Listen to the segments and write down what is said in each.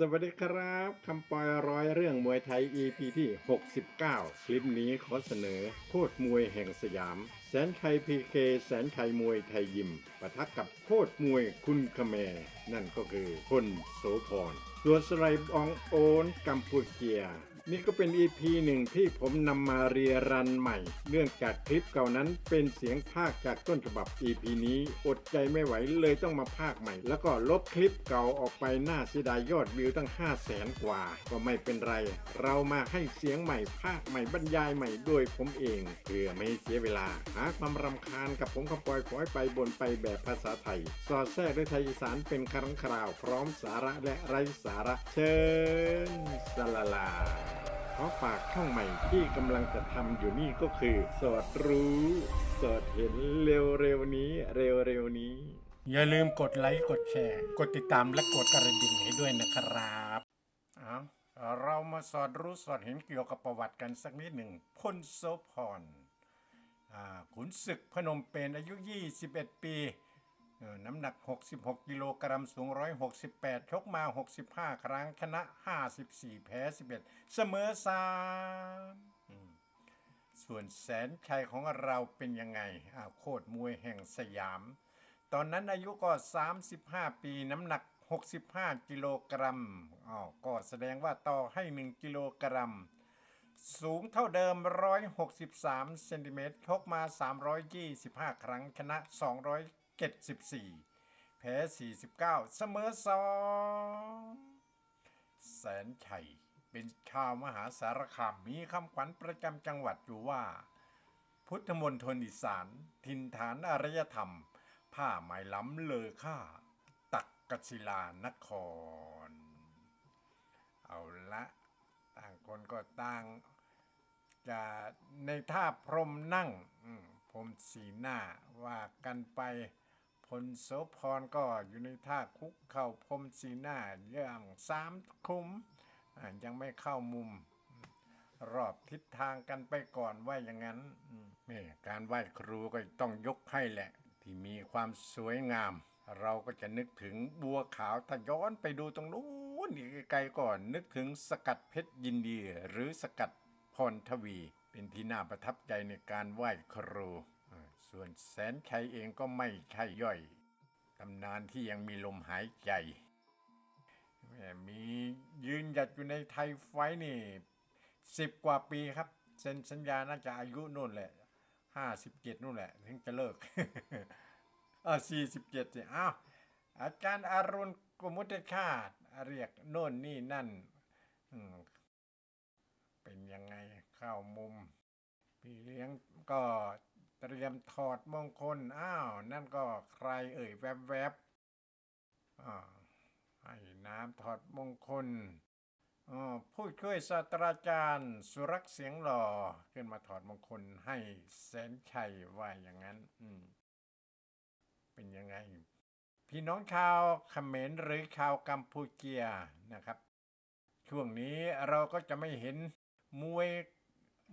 สวัสดีครับคำปอยร้อยเรื่องมวยไทย EP ที่ 69 คลิปนี้ขอเสนอ โคตรมวยแห่งสยาม แสนไทยพีเคแสนไทยมวยไทยยิมปะทะกับโคตรมวยคุณคแมนั่นก็คือคนโสพรส่วนสไลบองโอนกัมพูเชีย นี่ก็เป็น EP หนึ่งที่ผมนำมาเรียรันใหม่ เนื่องจากคลิปเก่านั้นเป็นเสียงภาคจากต้นฉบับ EP นี้อดใจไม่ไหวเลยต้องมาภาคใหม่ แล้วก็ลบคลิปเก่าออกไปหน้าเสียดายยอดวิวตั้ง 5 0 0แสนกว่า ก็ไม่เป็นไร เรามาให้เสียงใหม่ภาคใหม่บรรยายใหม่ด้วยผมเองเพื่อไม่เสียเวลา หาความรำคาญกับผมคำปอยขอให้ไปบนไปแบบภาษาไทย สอดแทรกด้วยไทยอีสานเป็นครั้งคราว พร้อมสาระและไร้สาระเชิญสลาลา ขอฝากช่องใหม่ที่กำลังจะทำอยู่นี่ก็คือ สอดรู้ สอดเห็นเร็วๆนี้ เร็วๆนี้ อย่าลืมกดไลค์กดแชร์ กดติดตามและกดกระดิ่งให้ด้วยนะครับเอาเรามาสอดรู้สอดเห็นเกี่ยวกับประวัติกันสักนิดหนึ่งพลโสพรอ่าขุนศึกพนมเปญอายุ 21 ปีเอ่อ น้ำหนัก 66 กิโลกรัมสูง 168 ชกมา 65 ครั้ง ชนะ 54 แพ้ 11 เสมอ3อืมส่วนแสนชัยของเราเป็นยังไงอ้าวโคตรมวยแห่งสยาม ตอนนั้นอายุก็ 35 ปีน้ำหนัก 65 กิโลกรัมอ๋อก็แสดงว่าต่อให้ 1 กิโลกรัมสูงเท่าเดิม 163 เซนติเมตรชกมา 325 ครั้ง ชนะ 74 แพ้ 49 เสมอ 2 แสนชัยเป็นชาวมหาสารคามมีคำขวัญประจำจังหวัดอยู่ว่า พุทธมณฑลอีสานทินฐานอารยธรรม ผ้าไหมล้ำเลอค่า ตักกศิลานคร เอาละต่างคนก็ต่างจะในท่าพรมนั่งพรมสีหน้าว่ากันไป พลโสพรก็อยู่ในท่าคุกเข่าพรมสีหน้าอย่างสามคุ้มยังไม่เข้ามุม รอบทิศทางกันไปก่อนว่าอย่างนั้นแม่การไหว้ครูก็ต้องยกให้แหละ ที่มีความสวยงาม เราก็จะนึกถึงบัวขาวถ้าย้อนไปดูตรงนู้นอีกไกลๆก่อนนึกถึงสกัดเพชรยินดี หรือสกัดพรทวี เป็นที่น่าประทับใจในการไหว้ครู ส่วนแสนชัยเองก็ไม่ใช่ย่อยตำนานที่ยังมีลมหายใจแมมียืนหยัดอยู่ในไทยไฟนี่สิบกว่าปีครับเซ็นสัญญาน่าจะอายุนู่นแหละห้าสิบเจ็ดนู่นแหละ ถึงจะเลิกเออสี่สิบเจ็ดสิอ้าวอาจารย์อรุณกุมุตชาติเรียกโน่นนี่นั่นเป็นยังไงเข้ามุม พี่เลี้ยงก็ เตรียมถอดมงคล อ้าว นั่นก็ใครเอ่ยแวบๆอ่าให้น้ำถอดมงคลอ๋อผู้ช่วยศาสตราจารย์ สุรักษ์เสียงหล่อขึ้นมาถอดมงคลให้แสนชัยว่าอย่างนั้น อืม เป็นยังไง พี่น้องชาวเขมรหรือชาวกัมพูเชียนะครับ ช่วงนี้เราก็จะไม่เห็นมวย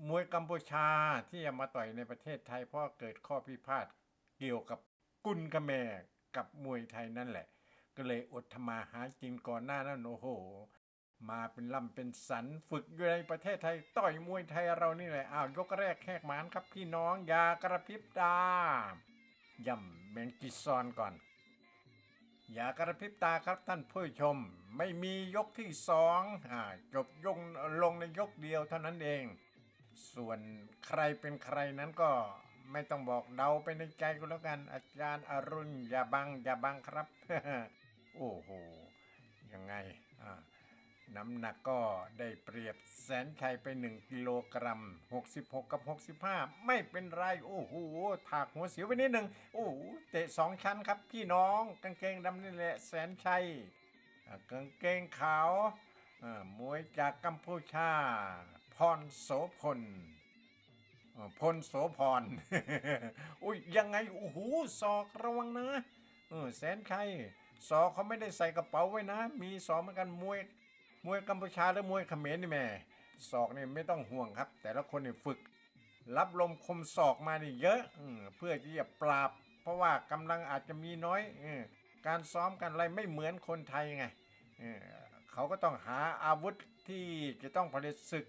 มวยกัมพูชาที่จะมาต่อยในประเทศไทย เพราะเกิดข้อพิพาทเกี่ยวกับกุนกระแมกับมวยไทยนั่นแหละ ก็เลยอดทมาหากินก่อนหน้านั้นโอ้โห มาเป็นลำเป็นสันฝึกอยู่ในประเทศไทย ต่อยมวยไทยเรานี่แหละอ้าวยกแรกแหกหมานครับพี่น้องอย่ากระพริบตาย่ำแมงกิซอนก่อน อย่ากระพริบตาครับท่านผู้ชม ไม่มียกที่สองอ่าจบยงลงในยกเดียวเท่านั้นเอง ส่วนใครเป็นใครนั้นก็ไม่ต้องบอกเดาไปในใจก็แล้วกัน อาจารย์อรุณอย่าบังอย่าบังครับ โอ้โห ยังไงอ่าน้ำหนักก็ได้เปรียบแสนชัยไป 1 กิโลกรัม 66 กับ 65 ไม่เป็นไร โอ้โห ถากหัวเสียวไปนิดหนึ่งโอ้โห เตะสองชั้นครับ พี่น้องกางเกงดำนี่แหละแสนชัยอ่กางเกงขาวอ่ามวยจากกัมพูชา พรโสพลเอ่อพลโสพรอุ้ยยังไงโอ้โหศอกระวังนะเออแสนชัยศอกเขาไม่ได้ใส่กระเป๋าไว้นะ มีศอกเหมือนกันมวย มวยกัมพูชาและมวยเขมรนี่แม่ศอกนี่ไม่ต้องห่วงครับ แต่ละคนเนี่ยฝึก รับลมคมศอกมานี่เยอะเพื่อที่จะปราบ เพราะว่ากำลังอาจจะมีน้อยอการซ้อมกันอะไรไม่เหมือนคนไทยไงเขาก็ต้องหาอาวุธที่จะต้องผลิตศึก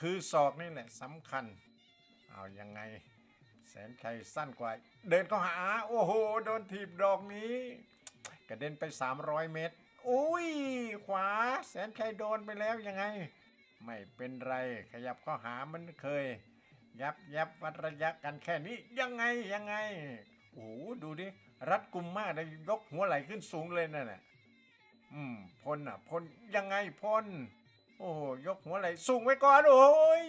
คือศอกนี่แหละสำคัญ เอายังไง แสนชัยสั้นกว่า เดินเข้าหา โอ้โห โดนถีบดอกนี้ กระเด็นไป 300 เมตร อุ้ย ขวา แสนชัยโดนไปแล้วยังไง ไม่เป็นไร ขยับเข้าหามันเคย ยับยับวัดระยะกันแค่นี้ ยังไงยังไง โอ้โหดูดิ รัดกุมมากเลยยกหัวไหล่ขึ้นสูงเลยนั่นแหละอืมพลอะพลยังไงพล โอ้โหยกหัวไหลสูงไว้ก่อน โอ้ย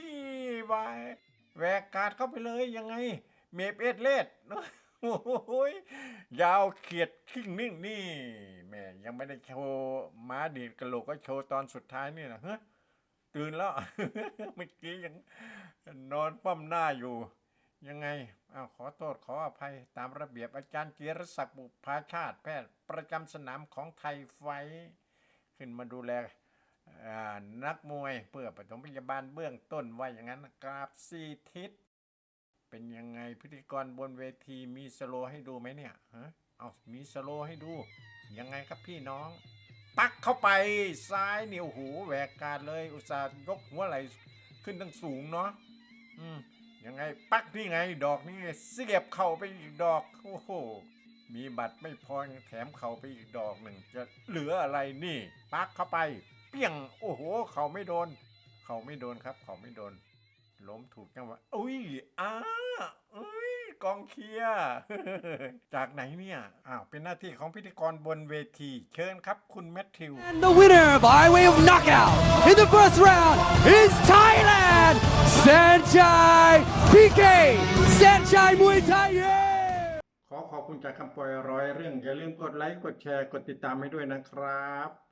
วายแหวกกาดเข้าไปเลยยังไง เมฟเอ็ดเลดโอ้ยยาวเขียดขิ้งนิ่งนี่แม่ยังไม่ได้โชว์ม้าดีดกระโหลกก็โชว์ตอนสุดท้ายนี่นะเฮ้ตื่นแล้วเมื่อกี้ยังนอนป้อมหน้าอยู่ ยังไงอ้าวขอโทษขออภัยตามระเบียบอาจารย์เกียรศักดิ์บุพาชาติแพทย์ประจำสนามของไทยไฟ ขึ้นมาดูแล นักมวยเพื่อปฐมพยาบาลเบื้องต้นว่าอย่างนั้นกราบซีทิศ เป็นยังไงพิธีกรบนเวทีมีสโลให้ดูไหมเนี่ยฮะเอามีสโลให้ดู ยังไงครับพี่น้อง ปักเข้าไปซ้ายเหนียวหูแหวกการเลย อุตส่าห์ยกหัวไหลขึ้นตั้งสูงเนาะอืมยังไงปักนี่ไง ดอกนี้เสียบเข่าไปอีกดอกโอ้โหมีบัตรไม่พอแถมเข่าไปอีกดอกหนึ่งจะเหลืออะไรนี่ ปักเข้าไป เปี้ยง โอ้โห เข่าไม่โดน เข่าไม่โดนครับ เข่าไม่โดน ล้มถูกจังหวะอุ้ยอ้าอุ้ยกองเชียร์จากไหนเนี่ยอ้าวเป็นหน้าที่ของพิธีกรบนเวที เชิญครับคุณแมทธิว And the winner by way of knockout in the first round is Thailand, Sanchai PK, Sanchai Muay Thai. Yeah! ขอขอบคุณจากคำปล่อยร้อยเรื่อง อย่าลืมกดไลค์ กดแชร์ กดติดตามให้ด้วยนะครับ